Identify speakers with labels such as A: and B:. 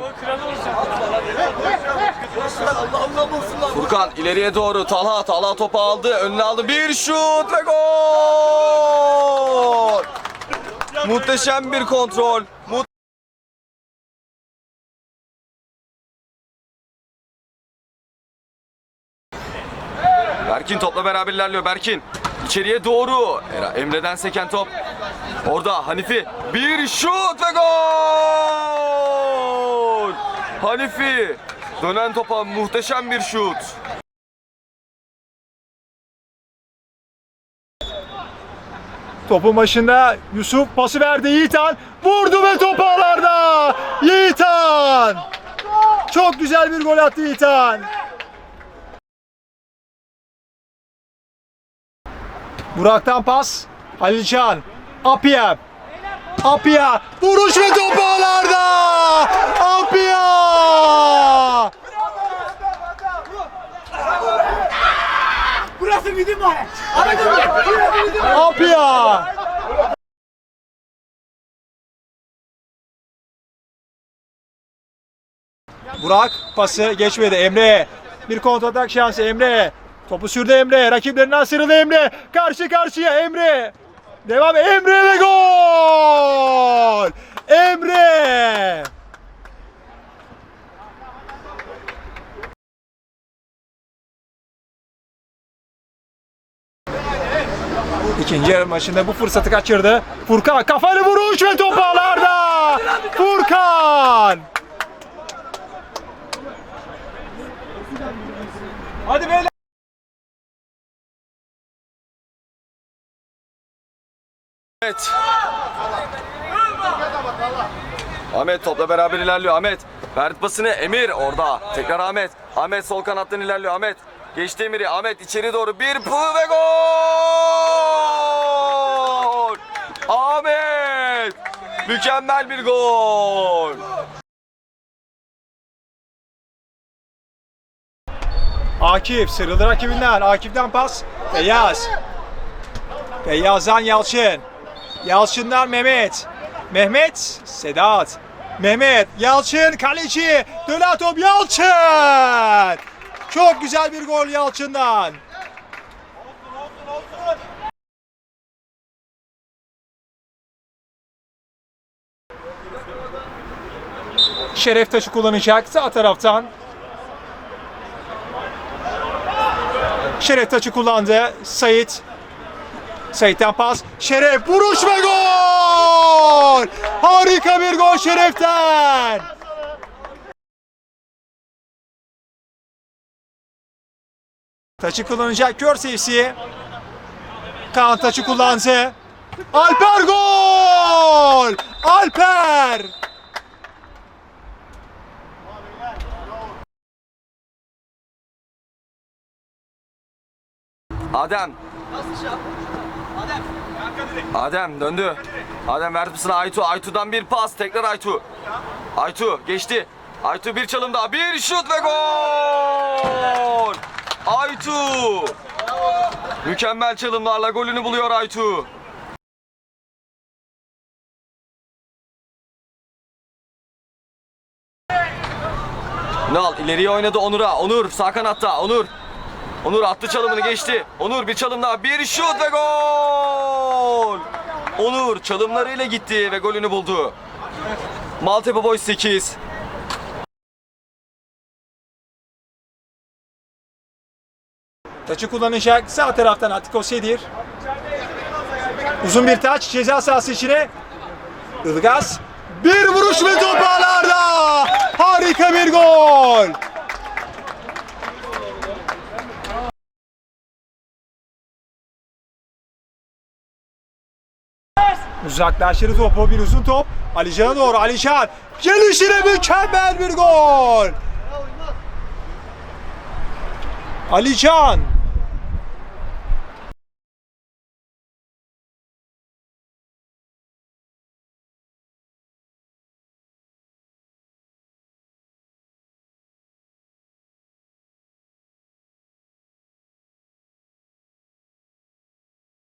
A: Furkan. Furkan ileriye doğru. Talha. Talha topu aldı. Önüne aldı. Bir şut ve gol. Muhteşem bir kontrol. Berkin topla beraber ilerliyor. Berkin içeriye doğru. Emre'den seken top. Orada Hanifi bir şut ve gol. Hanifi dönen topa muhteşem bir şut.
B: Topun başında Yusuf pası verdi Yiğitan. Vurdu ve top ağlarda. Yiğitan. Çok güzel bir gol attı Yiğitan. Burak'tan pas. Halilcan. Apia. Apia. Vuruş ve top ağlarda. Apia. Apia. Burak pası geçmedi Emre. Bir kontratak şansı Emre. Topu sürdü Emre. Rakiplerinden sıyrıldı Emre. Karşı karşıya Emre. Devam Emre ve gol. Emre. İkinci yarı maçında bu fırsatı kaçırdı. Furkan kafalı vuruş ve top ağlarda. Furkan. Hadi beyler.
A: Ahmet. Ahmet topla beraber ilerliyor. Ahmet. Verdi pasını Emir orada. Tekrar Ahmet. Ahmet sol kanattan ilerliyor. Ahmet. Geçti Emir'i. Ahmet içeri doğru bir pu ve gol. Mükemmel bir gol.
B: Akif sıyrıldı rakibinden. Akif'ten pas. Feyyaz. Feyyaz'dan Yalçın. Yalçın'dan Mehmet. Mehmet. Sedat. Mehmet. Yalçın kaleci. Dönen Yalçın. Çok güzel bir gol Yalçın'dan. Şeref taşı kullanacak sağ taraftan. Şeref taçı kullandı. Sait. Sait'ten pas. Şeref vuruş ve gol! Harika bir gol Şeref'ten. Taçı kullanacak kör seyirci. Kaan taçı kullandı. Alper gol! Alper!
A: Adem. Adem döndü. Adem verdi pasını Aytu. Aytu'dan bir pas. Tekrar Aytu. Aytu geçti. Aytu bir çalım daha. Bir şut ve gol. Aytu. Mükemmel çalımlarla golünü buluyor Aytu. Nal ileriye oynadı Onur'a. Onur sağ kanatta. Onur. Onur attı çalımını geçti. Onur bir çalım daha. Bir şut ve gol. Onur çalımlarıyla gitti ve golünü buldu. Maltepe Boys 8.
B: Taçı kullanacak sağ taraftan Atiko Sedir. Uzun bir taç ceza sahası içine. Ilgaz. Bir vuruş ve top ağlarda. Harika bir gol. Uzaklaştırdı topu bir uzun top. Alican'a doğru Alican. Gelişine mükemmel bir gol. Alican.